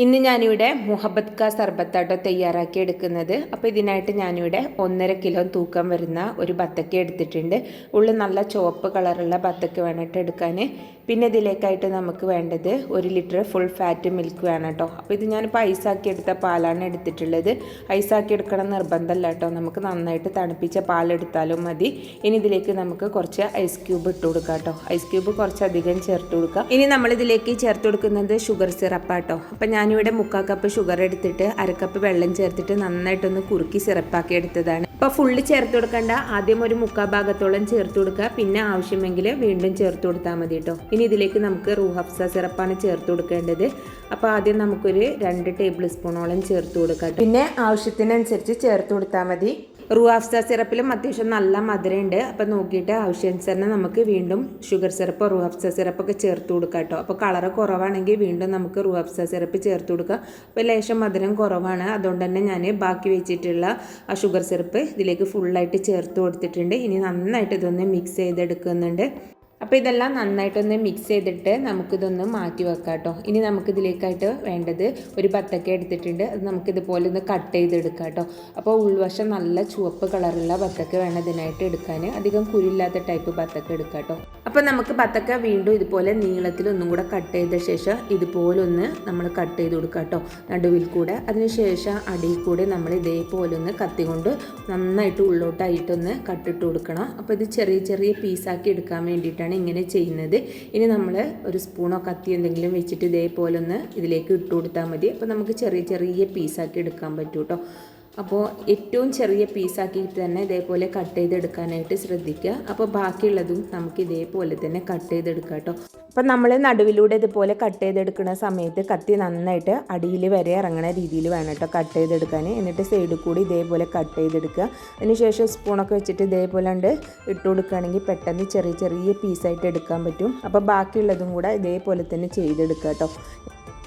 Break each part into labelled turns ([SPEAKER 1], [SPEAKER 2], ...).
[SPEAKER 1] ഇന്ന് ഞാനിവിടെ മുഹബത് കാ സർബത്താട്ടോ തയ്യാറാക്കി എടുക്കുന്നത്. അപ്പോൾ ഇതിനായിട്ട് ഞാനിവിടെ ഒന്നര കിലോ തൂക്കം വരുന്ന ഒരു ബത്തക്ക എടുത്തിട്ടുണ്ട്. ഉള്ളിൽ നല്ല ചുവപ്പ് കളറുള്ള ബത്തക്ക വേണ്ടിയിട്ട് എടുക്കാൻ പിന്നെ ഇതിലേക്കായിട്ട് നമുക്ക് വേണ്ടത് ഒരു ലിറ്റർ ഫുൾ ഫാറ്റ് മിൽക്ക് വേണം കേട്ടോ അപ്പോൾ ഇത് ഞാനിപ്പോൾ ഐസാക്കി എടുത്ത പാലാണ് എടുത്തിട്ടുള്ളത്. ഐസാക്കി എടുക്കണം നിർബന്ധമല്ല കേട്ടോ നമുക്ക് നന്നായിട്ട് തണുപ്പിച്ച പാലെടുത്താലും മതി. ഇനി ഇതിലേക്ക് നമുക്ക് കുറച്ച് ഐസ് ക്യൂബ് ഇട്ട് കൊടുക്കാം കേട്ടോ ഐസ് ക്യൂബ് കുറച്ചധികം ചേർത്ത് കൊടുക്കാം. ഇനി നമ്മളിതിലേക്ക് ചേർത്ത് കൊടുക്കുന്നത് ഷുഗർ സിറപ്പാട്ടോ. അപ്പം ഞാനിവിടെ മുക്കാൽ കപ്പ് ഷുഗർ എടുത്തിട്ട് അരക്കപ്പ് വെള്ളം ചേർത്തിട്ട് നന്നായിട്ടൊന്ന് കുറുക്കി സിറപ്പാക്കി എടുത്തതാണ്. അപ്പോൾ ഫുള്ള് ചേർത്ത് കൊടുക്കണ്ട. ആദ്യം ഒരു മുക്കാൽ ഭാഗത്തോളം ചേർത്ത് കൊടുക്കുക. പിന്നെ ആവശ്യമെങ്കിൽ വീണ്ടും ചേർത്ത് കൊടുത്താൽ മതി കേട്ടോ ഇനി ഇതിലേക്ക് നമുക്ക് റൂഹഫ്സ സിറപ്പാണ് ചേർത്ത് കൊടുക്കേണ്ടത്. അപ്പോൾ ആദ്യം നമുക്കൊരു രണ്ട് ടേബിൾ സ്പൂണോളം ചേർത്ത് കൊടുക്കാം പിന്നെ ആവശ്യത്തിനനുസരിച്ച് ചേർത്ത് കൊടുത്താൽ മതി. റൂഹാഫ്സ സിറപ്പിലും അത്യാവശ്യം നല്ല മധുരമുണ്ട്. അപ്പോൾ നോക്കിയിട്ട് ആവശ്യാനുസരണം നമുക്ക് വീണ്ടും ഷുഗർ സിറപ്പോ ആഫ്സ സിറപ്പൊക്കെ ചേർത്ത് കൊടുക്കാം കേട്ടോ. അപ്പോൾ കളറ് കുറവാണെങ്കിൽ വീണ്ടും നമുക്ക് റൂ ആഫ്സ സിറപ്പ് ചേർത്ത് കൊടുക്കാം. അപ്പോൾ ലേശം മധുരം കുറവാണ്. അതുകൊണ്ട് തന്നെ ഞാൻ ബാക്കി വെച്ചിട്ടുള്ള ആ ഷുഗർ സിറപ്പ് ഇതിലേക്ക് ഫുള്ളായിട്ട് ചേർത്ത് കൊടുത്തിട്ടുണ്ട്. ഇനി നന്നായിട്ട് ഇതൊന്ന് മിക്സ് ചെയ്തെടുക്കുന്നുണ്ട്. അപ്പോൾ ഇതെല്ലാം നന്നായിട്ടൊന്ന് മിക്സ് ചെയ്തിട്ട് നമുക്കിതൊന്ന് മാറ്റി വെക്കാം കേട്ടോ ഇനി നമുക്കിതിലേക്കായിട്ട് വേണ്ടത് ഒരു ബത്തക്ക എടുത്തിട്ടുണ്ട്. അത് നമുക്കിതുപോലെ ഒന്ന് കട്ട് ചെയ്തെടുക്കാം കേട്ടോ അപ്പോൾ ഉൾവശം നല്ല ചുവപ്പ് കളറുള്ള ബത്തക്ക വേണം ഇതിനായിട്ട് എടുക്കാൻ. അധികം കുരില്ലാത്ത ടൈപ്പ് ബത്തക്ക എടുക്കാം കേട്ടോ അപ്പോൾ നമുക്ക് ബത്തക്ക വീണ്ടും ഇതുപോലെ നീളത്തിൽ ഒന്നും കൂടെ കട്ട് ചെയ്ത ശേഷം ഇതുപോലെ ഒന്ന് നമ്മൾ കട്ട് ചെയ്ത് കൊടുക്കാം കേട്ടോ നടുവിൽ കൂടെ. അതിനുശേഷം അടിയിൽ കൂടെ നമ്മൾ ഇതേപോലെ ഒന്ന് കത്തി കൊണ്ട് നന്നായിട്ട് ഉള്ളോട്ടായിട്ടൊന്ന് കട്ടിട്ട് കൊടുക്കണം. അപ്പോൾ ഇത് ചെറിയ ചെറിയ പീസാക്കി എടുക്കാൻ വേണ്ടിയിട്ടാണ് ഇങ്ങനെ ചെയ്യുന്നത്. ഇനി നമ്മൾ ഒരു സ്പൂണോ കത്തി എന്തെങ്കിലും വെച്ചിട്ട് ഇതേപോലെ ഒന്ന് ഇതിലേക്ക് ഇട്ട് കൊടുത്താൽ മതി. അപ്പോൾ നമുക്ക് ചെറിയ ചെറിയ പീസാക്കി എടുക്കാൻ പറ്റും കേട്ടോ അപ്പോൾ ഏറ്റവും ചെറിയ പീസാക്കിയിട്ട് തന്നെ ഇതേപോലെ കട്ട് ചെയ്തെടുക്കാനായിട്ട് ശ്രദ്ധിക്കുക. അപ്പോൾ ബാക്കിയുള്ളതും നമുക്ക് ഇതേപോലെ തന്നെ കട്ട് ചെയ്തെടുക്കാം കേട്ടോ അപ്പം നമ്മൾ നടുവിലൂടെ ഇതുപോലെ കട്ട് ചെയ്തെടുക്കുന്ന സമയത്ത് കത്തി നന്നായിട്ട് അടിയിൽ വരെ ഇറങ്ങുന്ന രീതിയിൽ വേണം കേട്ടോ കട്ട് ചെയ്തെടുക്കാൻ. എന്നിട്ട് സൈഡിൽ കൂടി ഇതേപോലെ കട്ട് ചെയ്തെടുക്കുക. അതിനുശേഷം സ്പൂണൊക്കെ വെച്ചിട്ട് ഇതേപോലെ ഉണ്ട് ഇട്ട് കൊടുക്കുകയാണെങ്കിൽ പെട്ടെന്ന് ചെറിയ ചെറിയ പീസായിട്ട് എടുക്കാൻ പറ്റും. അപ്പോൾ ബാക്കിയുള്ളതും കൂടെ ഇതേപോലെ തന്നെ ചെയ്തെടുക്കുക കേട്ടോ.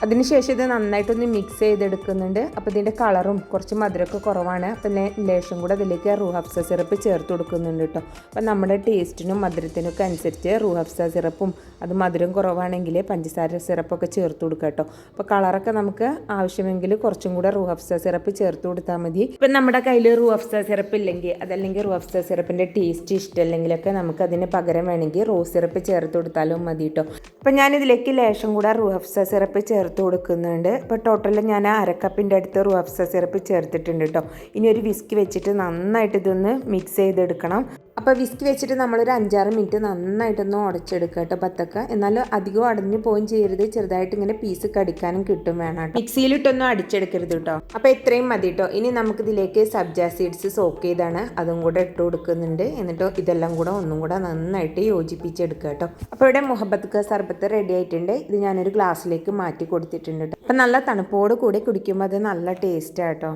[SPEAKER 1] അതിനുശേഷം ഇത് നന്നായിട്ടൊന്ന് മിക്സ് ചെയ്തെടുക്കുന്നുണ്ട്. അപ്പോൾ ഇതിന്റെ കളറും കുറച്ച് മധുരമൊക്കെ കുറവാണ്. അപ്പോൾ പിന്നെ ലേശം കൂടെ അതിലേക്ക് റൂഹഫ്സ സിറപ്പ് ചേർത്ത് കൊടുക്കുന്നുണ്ട് കേട്ടോ. അപ്പോൾ നമ്മുടെ ടേസ്റ്റിനും മധുരത്തിനും ഒക്കെ അനുസരിച്ച് റൂഹഫ്സ സിറപ്പും അത് മധുരം കുറവാണെങ്കിൽ പഞ്ചസാര സിറപ്പൊക്കെ ചേർത്ത് കൊടുക്കുക കേട്ടോ. അപ്പോൾ കളറൊക്കെ നമുക്ക് ആവശ്യമെങ്കിൽ കുറച്ചും കൂടെ റൂഹഫ്സ സിറപ്പ് ചേർത്ത് കൊടുത്താൽ മതി. ഇപ്പം നമ്മുടെ കയ്യിൽ റൂഹഫ്സ സിറപ്പ് ഇല്ലെങ്കിൽ അതല്ലെങ്കിൽ റൂഹഫ്സ സിറപ്പിന്റെ ടേസ്റ്റ് ഇഷ്ടമല്ലെങ്കിലൊക്കെ നമുക്ക് അതിന് പകരം വേണമെങ്കിൽ റോസ് സിറപ്പ് ചേർത്ത് കൊടുത്താലും മതി കേട്ടോ. അപ്പം ഞാനിതിലേക്ക് ലേശം കൂടെ റൂഹഫ്സ സിറപ്പ് ചേർത്ത് ചേർത്ത് കൊടുക്കുന്നുണ്ട്. ഇപ്പോൾ ടോട്ടൽ ഞാൻ അരക്കപ്പിന്റെ അടുത്ത് റുവഫ്സ സിറപ്പ് ചേർത്തിട്ടുണ്ട് കേട്ടോ ഇനി ഒരു വിസ്ക് വെച്ചിട്ട് നന്നായിട്ട് ഇതൊന്ന് മിക്സ് ചെയ്തെടുക്കണം. അപ്പോൾ വിസ്ക് വെച്ചിട്ട് നമ്മളൊരു അഞ്ചാറ് മിനിറ്റ് നന്നായിട്ടൊന്ന് ഉടച്ചെടുക്കുക കേട്ടോ പത്തൊക്കെ. എന്നാൽ അധികം അടഞ്ഞു പോവുകയും ചെയ്യരുത്. ചെറുതായിട്ട് ഇങ്ങനെ പീസ് കടിക്കാനും കിട്ടും വേണം മിക്സിയിലിട്ടൊന്നും അടിച്ചെടുക്കരുത് കേട്ടോ അപ്പോൾ ഇത്രയും മതി കേട്ടോ ഇനി നമുക്കിതിലേക്ക് സബ്ജാ സീഡ്സ് സോക്ക് ചെയ്താണ്. അതും കൂടെ ഇട്ട് കൊടുക്കുന്നുണ്ട്. എന്നിട്ട് ഇതെല്ലാം കൂടെ ഒന്നും കൂടെ നന്നായിട്ട് യോജിപ്പിച്ചെടുക്കുക കേട്ടോ അപ്പോൾ ഇവിടെ മുഹബത്ത് ക സർബത്ത് റെഡി ആയിട്ടുണ്ട്. ഇത് ഞാനൊരു ഗ്ലാസ്സിലേക്ക് മാറ്റി കൊടുത്തിട്ടുണ്ട് കേട്ടോ അപ്പം നല്ല തണുപ്പോട് കൂടി കുടിക്കുമ്പോൾ അത് നല്ല ടേസ്റ്റാണ് കേട്ടോ